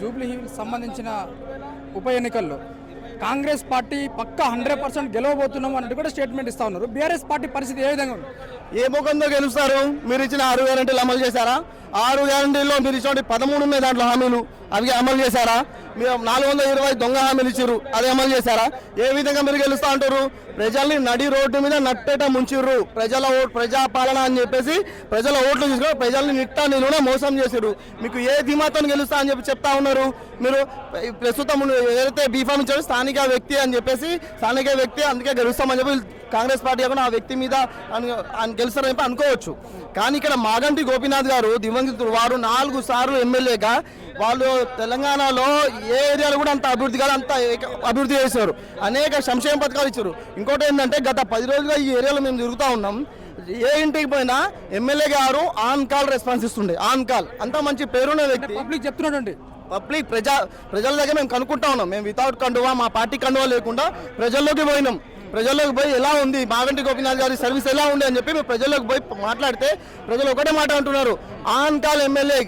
Jubilee hills సంబంధించిన ఉప ఎన్నికల్లో కాంగ్రెస్ పార్టీ పక్క హండ్రెడ్ పర్సెంట్ గెలవబోతున్నాం అన్నట్టు కూడా స్టేట్మెంట్ ఇస్తా ఉన్నారు. బీఆర్ఎస్ పార్టీ పరిస్థితి ఏ విధంగా ఉంది? ఏ ముఖంతో గెలుస్తారు? మీరు ఇచ్చిన ఆరు గ్యారంటీలు అమలు చేశారా? ఆరు గ్యారంటీల్లో మీరు ఇచ్చిన పదమూడు ఉన్నాయి దాంట్లో హామీలు. అవి అమలు చేశారా? మీరు నాలుగు వందల ఇరవై దొంగ హామీలు ఇచ్చారు అది అమలు చేశారా? ఏ విధంగా మీరు గెలుస్తా అంటారు ప్రజల్ని నడి రోడ్డు మీద నట్టేట ముంచిర్రు. ప్రజల ఓ ప్రజాపాలన అని చెప్పేసి ప్రజల ఓట్లు తీసుకుని ప్రజల్ని నిట్టా నిలువున మోసం చేసిర్రు. మీకు ఏ ధీమాతో గెలుస్తా అని చెప్పి చెప్తా ఉన్నారు? మీరు ప్రస్తుతం ఏదైతే బీఫామ్ ఇచ్చారు స్థానిక వ్యక్తి అని చెప్పేసి స్థానిక వ్యక్తి అందుకే గెలుస్తామని చెప్పి కాంగ్రెస్ పార్టీ కాకుండా ఆ వ్యక్తి మీద గెలుస్తారని చెప్పి అనుకోవచ్చు. కానీ ఇక్కడ మాగంటి గోపీనాథ్ గారు దివంగతుడు వారు నాలుగు సార్లు ఎమ్మెల్యేగా వాళ్ళు తెలంగాణలో ఏ ఏరియాలో కూడా అంత అభివృద్ధి కాదు అంత అభివృద్ధి చేశారు. అనేక సంక్షేమ పథకాలు ఇచ్చారు. ఇంకోటి ఏంటంటే గత పది రోజులుగా ఈ ఏరియాలో మేము తిరుగుతూ ఉన్నాం. ఏ ఇంటికి పోయినా ఎమ్మెల్యే గారు ఆన్ కాల్ రెస్పాన్స్ ఇస్తుండే. On call. అంత మంచి పేరున్న వ్యక్తి. పబ్లిక్ చెప్తున్నాడండి. పబ్లిక్ ప్రజా ప్రజల దగ్గర మేము కనుక్కుంటా ఉన్నాం. మేము వితౌట్ కండువా మా పార్టీ కండువా లేకుండా ప్రజల్లోకి పోయినాం. ప్రజల్లోకి పోయి ఎలా ఉంది? మాగంటి గోపీనాథ్ గారి సర్వీస్ ఎలా ఉంది అని చెప్పి మేము ప్రజల్లోకి పోయి మాట్లాడితే ప్రజలు ఒకటే మాట అంటున్నారు. On call MLA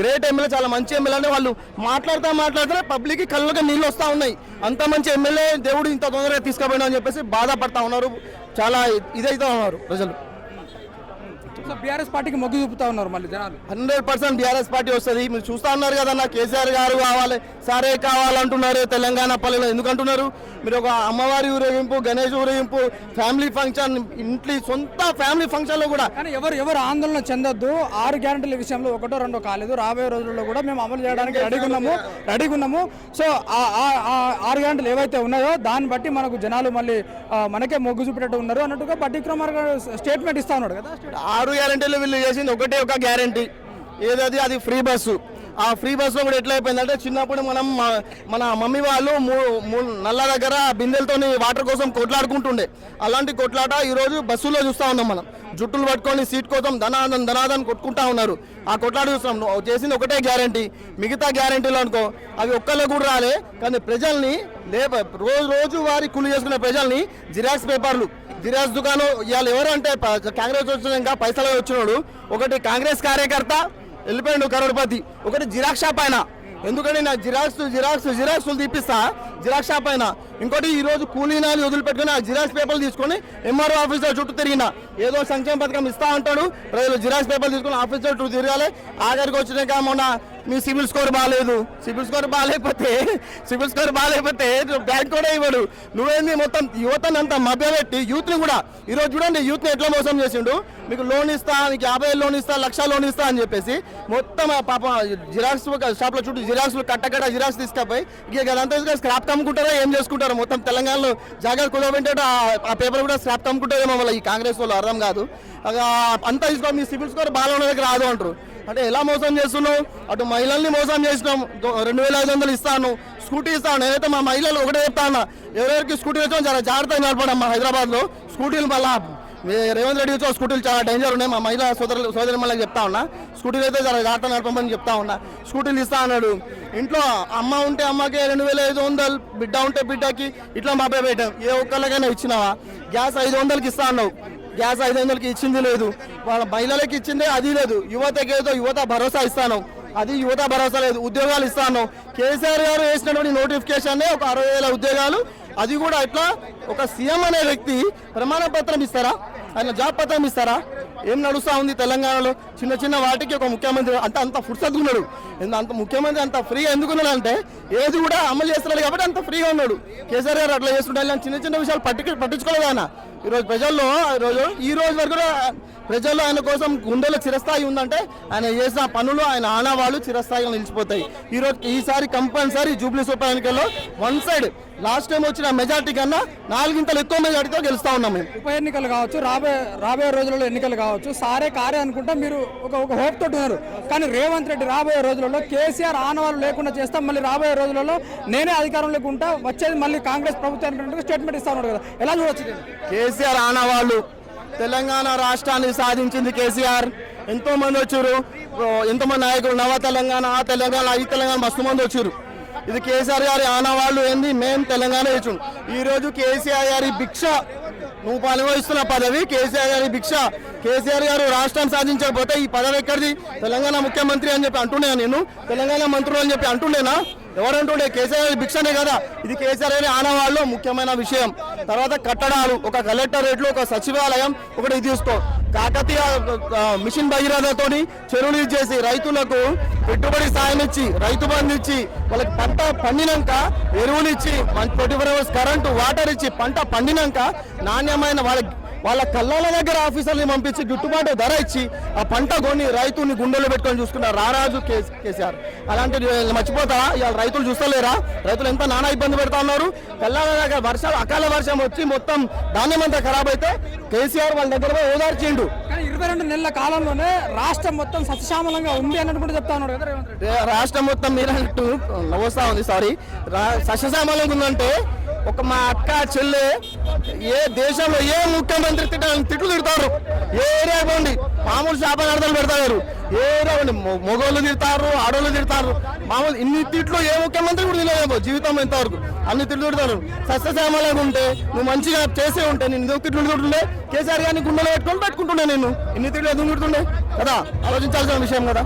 great MLA చాలా మంచి ఎమ్మెల్యే అని వాళ్ళు మాట్లాడుతూ మాట్లాడితే పబ్లిక్ కళ్ళకి నీళ్ళు వస్తూ ఉన్నాయి. అంత మంచి ఎమ్మెల్యే దేవుడు ఇంత తొందరగా తీసుకుపోయినా అని చెప్పేసి బాధపడతా ఉన్నారు. చాలా ఇదైతే ఉన్నారు ప్రజలు. సో బీఆర్ఎస్ పార్టీకి మొగ్గు చూపుతా ఉన్నారు మళ్ళీ జనాలు. హండ్రెడ్ పర్సెంట్ బీఆర్ఎస్ పార్టీ వస్తుంది. మీరు చూస్తా ఉన్నారు కదన్న కేసీఆర్ గారు కావాలి సరే కావాలంటున్నారు తెలంగాణ పల్లెలో. ఎందుకు అంటున్నారు మీరు ఒక అమ్మవారి ఊరేగింపు గణేష్ ఊరేగింపు ఫ్యామిలీ ఫంక్షన్ ఇంట్లో సొంత ఫ్యామిలీ ఫంక్షన్లో కూడా. కానీ ఎవరు ఎవరు ఆందోళన చెందొద్దు. ఆరు గ్యారంటీల విషయంలో ఒకటో రెండో కాలేదు. రాబోయే రోజుల్లో కూడా మేము అమలు చేయడానికి రెడీగా ఉన్నాము. రెడీగా ఉన్నాము. సో ఆరు గ్యారంటీలు ఏవైతే ఉన్నాయో దాన్ని బట్టి మనకు జనాలు మళ్ళీ మనకే మొగ్గు చూపేటట్టు ఉన్నారు అన్నట్టుగా గారు స్టేట్మెంట్ ఇస్తా ఉన్నాడు కదా ఆరు గ్యారంటీలు వీళ్ళు చేసింది ఒకటే ఒక గ్యారంటీ. ఏదది? అది ఫ్రీ బస్సు. ఆ ఫ్రీ బస్సులో కూడా ఎట్లా అయిపోయిందంటే చిన్నప్పుడు మనం మన మమ్మీ వాళ్ళు మూ- మూ- నల్ల దగ్గర బిందెలతోని వాటర్ కోసం కొట్లాడుకుంటుండే. అలాంటి కొట్లాట ఈరోజు బస్సులో చూస్తా ఉన్నాం మనం. జుట్టులు పట్టుకొని సీట్ కోసం ధనాదం ధనాదం కొట్టుకుంటా ఉన్నారు. ఆ కొట్లాట చూస్తాం చేసింది ఒకటే గ్యారంటీ. మిగతా గ్యారంటీలు అనుకో అవి ఒక్కళ్ళు కూడా రాలే. కానీ ప్రజల్ని లేబ రోజు రోజు వారి కూలి చేసుకునే ప్రజల్ని జిరాక్స్ పేపర్లు జిరాక్స్ దుకాణం ఇవాళ ఎవరంటే ప- కాంగ్రెస్ వచ్చినాక పైసలు వచ్చినాడు. ఒకటి కాంగ్రెస్ కార్యకర్త వెళ్ళిపోయాడు కరోడ్పతి. ఒకటి జిరాక్స్ షాప్ ఆయన. ఎందుకంటే నా జిరాక్స్ జిరాక్స్ జిరాక్స్లు తీపిస్తా జిరాక్స్ షాప్ అయినా ఇంకోటి ఈ రోజు కూలీనాలు వదిలిపెట్టుకుని ఆ జిరాక్స్ పేపర్లు తీసుకొని ఎంఆర్ఓ ఆఫీసర్ చుట్టూ తిరిగిన. ఏదో సంక్షేమ పథకం ఇస్తా అంటాడు ప్రజలు జిరాక్స్ పేపర్లు తీసుకుని ఆఫీసర్ చుట్టూ తిరగాలి. ఆఖరికి వచ్చినాక మొన్న మీ సిబిల్ స్కోర్ బాగాలేదు సిబిల్ స్కోర్ బాగాలేకపోతే సిబిల్ స్కోర్ బాగాలేకపోతే బ్యాంక్ కూడా ఇవ్వడు. నువ్వేంది మొత్తం యువతను అంతా మభ్యపెట్టి యూత్ని కూడా ఈరోజు చూడండి యూత్ని ఎట్లా మోసం చేసిండు. మీకు లోన్ ఇస్తా మీకు యాభై లోన్ ఇస్తా లక్ష లోన్ ఇస్తా అని చెప్పేసి మొత్తం పాప జిరాక్స్ షాప్లో చుట్టూ జిరాక్స్లు కట్టకట్ట జిరాక్స్ తీసుకపోయి ఇక అదంతా స్క్రాప్ కమ్ముకుంటారో ఏం చేసుకుంటారు? మొత్తం తెలంగాణలో జాగ్రత్త కుదరబెట్టే ఆ పేపర్ కూడా స్క్రాప్ కమ్ముకుంటారేమో మళ్ళీ ఈ కాంగ్రెస్ వాళ్ళు అర్థం కాదు. అంతా తీసుకో మీ సిబిల్ స్కోర్ బాగా ఉన్న దగ్గర రాదు అంటారు. అంటే ఎలా మోసం చేస్తున్నావు? అటు మహిళల్ని మోసం చేసినాం. రెండు వేల ఐదు వందలు ఇస్తాను. స్కూటీ ఇస్తాను. నేనైతే మా మహిళలు ఒకటే చెప్తాను ఎవరెవరికి స్కూటీ వచ్చాం చాలా జాగ్రత్తగా నడపడం మా హైదరాబాద్లో. స్కూటీలు మళ్ళా రేవంత్ రెడ్డి వచ్చి స్కూటీలు చాలా డేంజర్ ఉన్నాయి. మా మహిళా సోదరులు సోదరి మళ్ళీ చెప్తా ఉన్నా. స్కూటీలు అయితే చాలా జాగ్రత్త నడపమని చెప్తా ఉన్నా. స్కూటీలు ఇస్తా అన్నాడు. ఇంట్లో అమ్మ ఉంటే అమ్మకి రెండు వేల ఐదు వందలు బిడ్డ ఉంటే బిడ్డకి ఇట్లా బాబాయ్ పెట్టాం ఏ ఒక్కళ్ళకైనా ఇచ్చినావా? గ్యాస్ ఐదు వందలకి ఇస్తా అన్నావు గ్యాస్ ఐదు వందలకి ఇచ్చింది లేదు. వాళ్ళ మహిళలకి ఇచ్చిందే అది లేదు. యువతకి ఏదో యువత భరోసా ఇస్తాను. అది యువత భరోసా లేదు. ఉద్యోగాలు ఇస్తాను కేసీఆర్ గారు వేసినటువంటి నోటిఫికేషన్ ఒక అరవై వేల ఉద్యోగాలు. అది కూడా ఇట్లా ఒక సీఎం అనే వ్యక్తి ప్రమాణ పత్రం ఇస్తారా? ఆయన జాబ్ పత్రం ఇస్తారా? ఏం నడుస్తూ ఉంది తెలంగాణలో? చిన్న చిన్న వాటికి ఒక ముఖ్యమంత్రి అంటే అంత ఫుర్సత్ ఉన్నాడు. అంత ముఖ్యమంత్రి అంత ఫ్రీగా ఎందుకు ఉన్నాడు అంటే ఏది కూడా అమలు చేస్తున్నాడు కాబట్టి అంత ఫ్రీగా ఉన్నాడు. కేసీఆర్ గారు అట్లా చేస్తుంటారు చిన్న చిన్న విషయాలు పట్టిక పట్టించుకోలేదు ఆయన. ఈరోజు ప్రజల్లో ఈరోజు ఈ రోజు వరకు కూడా ప్రజల్లో ఆయన కోసం గుండెలో చిరస్థాయి ఉందంటే ఆయన చేసిన పనులు ఆయన ఆనవాళ్ళు చిరస్థాయిగా నిలిచిపోతాయి. ఈరోజు ఈసారి కంపల్సరీ జూబ్లీ సూపర్ ఎన్నికల్లో వన్ సైడ్ లాస్ట్ టైం వచ్చిన మెజార్టీ కన్నా నాలుగింతలు ఎక్కువ మెజార్టీతో గెలుస్తా ఉన్నాం మేము. ఉప ఎన్నికలు కావచ్చు రాబోయే రాబోయే రోజులలో ఎన్నికలు కావచ్చు సారే కారే అనుకుంటా మీరు ఒక ఒక హోప్ తోటి ఉన్నారు. కానీ రేవంత్ రెడ్డి రాబోయే రోజులలో కేసీఆర్ ఆనవాళ్ళు లేకుండా చేస్తాం. మళ్ళీ రాబోయే రోజులలో నేనే అధికారంలోకి ఉంటా వచ్చేది మళ్ళీ కాంగ్రెస్ ప్రభుత్వం స్టేట్మెంట్ ఇస్తా ఉన్నాడు కదా. ఎలా చూడొచ్చు? కేసీఆర్ ఆనవాళ్ళు. తెలంగాణ రాష్ట్రాన్ని సాధించింది కేసీఆర్. ఎంతో మంది వచ్చారు ఎంతో మంది నాయకులు నవ తెలంగాణ ఆ తెలంగాణ ఈ తెలంగాణ మస్తు మంది వచ్చారు. ఇది కేసీఆర్ గారి ఆనవాళ్ళు ఏంది? మేము తెలంగాణ ఇచ్చాం ఈ రోజు కేసీఆర్ గారి భిక్ష నువ్వు అనుభవిస్తున్న పదవి కేసీఆర్ గారి భిక్ష. కేసీఆర్ గారు రాష్ట్రం సాధించకపోతే ఈ పదవి ఎక్కడిది? తెలంగాణ ముఖ్యమంత్రి అని చెప్పి అంటుండే నేను తెలంగాణ మంత్రులు అని చెప్పి అంటుండేనా? ఎవరంటుండే కేసీఆర్ గారి భిక్షనే కదా? ఇది కేసీఆర్ అనే ఆనవాళ్ళు ముఖ్యమైన విషయం. తర్వాత కట్టడాలు ఒక కలెక్టరేట్లు ఒక సచివాలయం ఒకటి తీసుకో. కాకతీయ మిషన్ భగీరథతో చెరువులు ఇచ్చేసి రైతులకు పెట్టుబడి సాయం ఇచ్చి రైతు బంధు ఇచ్చి వాళ్ళకి పంట పండినాక ఎరువులు ఇచ్చి twenty four hours current water ఇచ్చి పంట పండినాక నాణ్యమైన వాళ్ళ వాళ్ళ కళ్ళాల దగ్గర ఆఫీసర్ని పంపించి గిట్టుబాటు ధర ఇచ్చి ఆ పంట కొని రైతుని గుండెలో పెట్టుకొని చూసుకున్న రారాజు కేస్- కేసీఆర్. అలాంటిది మర్చిపోతారా ఇవాళ రైతులు చూస్తలేరా? రైతులు ఎంత నానా ఇబ్బంది పెడతా ఉన్నారు? కళ్ళాల దగ్గర వర్షాలు అకాల వర్షం వచ్చి మొత్తం ధాన్యం అంతా ఖరాబ్ అయితే కేసీఆర్ వాళ్ళ దగ్గర ఓదార్చిండు. కానీ ఇరవై రెండు నెలల కాలంలోనే రాష్ట్రం మొత్తం సత్యశామలంగా ఉంది అన్నట్టు కూడా చెప్తా ఉన్నాడు కదా రాష్ట్రం మొత్తం మీరంటూ నవ్వుస్తా ఉంది సారీ. సస్యశామలం ఉందంటే ఒక మా అక్క చెల్లె ఏ దేశంలో ఏ ముఖ్యమంత్రి తిట్ట తిట్లు తిడతారు? ఏ ఏరియా పోండి? మామూలు శాపనార్థాలు పెడతారు. ఏ ఏరియా పోండి? మొగోళ్ళు తిడతారు ఆడోళ్ళు తిడతారు. మామూలు ఇన్ని తిట్లు ఏ ముఖ్యమంత్రి కూడా తినలేదు జీవితం ఎంతవరకు అన్ని తిట్లు తిడతారు. సస్యశ్యామలంగా ఉంటే నువ్వు మంచిగా చేసే ఉంటే నేను ఎందుకు తిట్లు తిడుతుండే? కేసీఆర్ గారిని గుండెలు పెట్టుకొని పెట్టుకుంటుండే నేను. ఇన్ని తిట్లు ఎందుకు తిడుతుండే? కదా ఆలోచించాల్సిన విషయం కదా.